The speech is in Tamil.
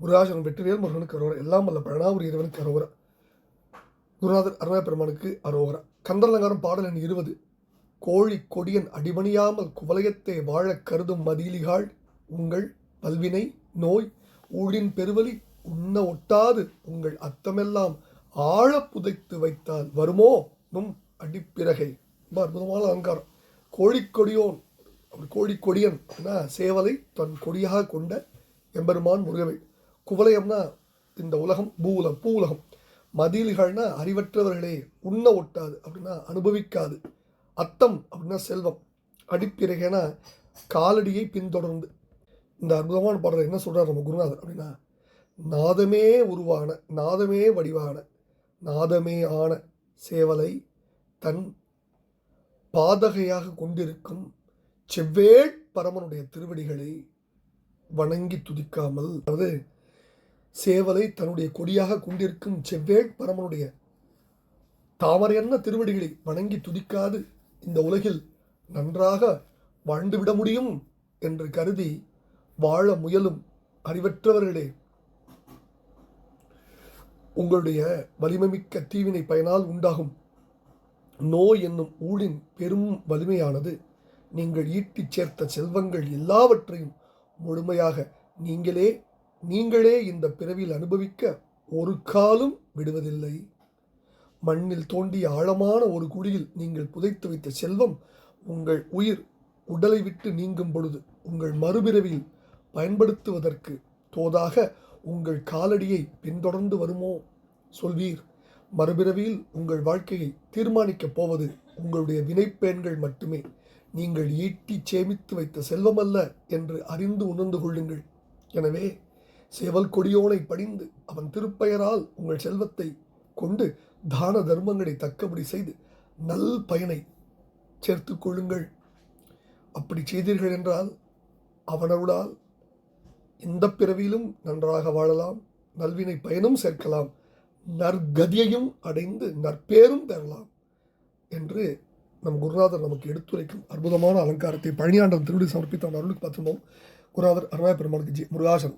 முருகாசனம் வெற்றிவேல் முருகனுக்கு அரோகரா. எல்லாம் வல்ல பழனாபுரி இறைவனுக்கு அரோகரா. குருநாதர் அருணா பெருமானுக்கு அரோகரா. கந்தரலங்காரம் பாடல் எண் இருபது. கோழி கொடியன் அடிபணியாமல் குவலயத்தை வாழக் கருதும் மதிலிகாள் உங்கள் பல்வினை நோய் ஊழின் பெருவலி உண்ண ஒட்டாது உங்கள் அத்தமெல்லாம் ஆழ புதைத்து வைத்தால் வருமோ? நும் அடிப்பிறகை. ரொம்ப அற்புதமான அலங்காரம். கோழிக்கொடியோன் அவர் கோழிக்கொடியன் சேவலை தன் கொடியாக கொண்ட எம்பெருமான் முருகவை குவலயம்னா இந்த உலகம் பூலம் பூ உலகம் மதில்கள்னா அறிவற்றவர்களே உண்ண ஒட்டாது அப்படின்னா அனுபவிக்காது. அத்தம் அப்படின்னா செல்வம். அடிப்பிறகேனா காலடியை பின்தொடர்ந்து. இந்த அற்புதமான பாடல் என்ன சொல்கிறார் நம்ம குருநாதர் அப்படின்னா நாதமே உருவான நாதமே வடிவான நாதமே ஆன சேவலை தன் பாதகையாக கொண்டிருக்கும் செவ்வேள் பரமனுடைய திருவடிகளை வணங்கி துதிக்காமல் அதாவது சேவலை தன்னுடைய கொடியாக கொண்டிருக்கும் செவ்வேள் பரமனுடைய தாமரையன்ன திருவடிகளை வணங்கி துதிக்காது இந்த உலகில் நன்றாக வாழ்ந்துவிட முடியும் என்று கருதி வாழ முயலும் அறிவற்றவர்களே. உங்களுடைய வலிமைமிக்க தீவினை பயனால் உண்டாகும். நோய் என்னும் ஊழின் பெரும் வலிமையானது நீங்கள் ஈட்டிச் சேர்த்த செல்வங்கள் எல்லாவற்றையும் முழுமையாக நீங்களே நீங்களே இந்த பிறவியில் அனுபவிக்க ஒரு காலும் விடுவதில்லை. மண்ணில் தோண்டிய ஆழமான ஒரு குழியில் நீங்கள் புதைத்து வைத்த செல்வம் உங்கள் உயிர் உடலை விட்டு நீங்கும் பொழுது உங்கள் மறுபிறவியில் பயன்படுத்துவதற்கு தோதாக உங்கள் காலடியை பின்தொடர்ந்து வருமோ? சொல்வீர் மறுபிறவியில் உங்கள் வாழ்க்கையை தீர்மானிக்கப் போவது உங்களுடைய வினைப்பேன்கள் மட்டுமே. நீங்கள் ஈட்டி சேமித்து வைத்த செல்வமல்ல என்று அறிந்து உணர்ந்து கொள்ளுங்கள். எனவே சேவல் கொடியோனை பணிந்து அவன் திருப்பெயரால் உங்கள் செல்வத்தை கொண்டு தான தர்மங்களை தக்கபடி செய்து நல் பயனை சேர்த்து கொள்ளுங்கள். அப்படி செய்தீர்கள் என்றால் அவனருளால் இந்த பிறவியிலும் நன்றாக வாழலாம் நல்வினை பயனும் சேர்க்கலாம் நற்கதியையும் அடைந்து நற்பேரும் பெறலாம் என்று நம் குருநாதர் நமக்கு எடுத்துரைக்கும் அற்புதமான அலங்காரத்தை பழனியாண்டம் திருடி சமர்ப்பித்த அருளுக்கு பார்த்துருந்தோம். குருநாதர் அருணாய பெருமாளுக்கு ஜி முருகாசன்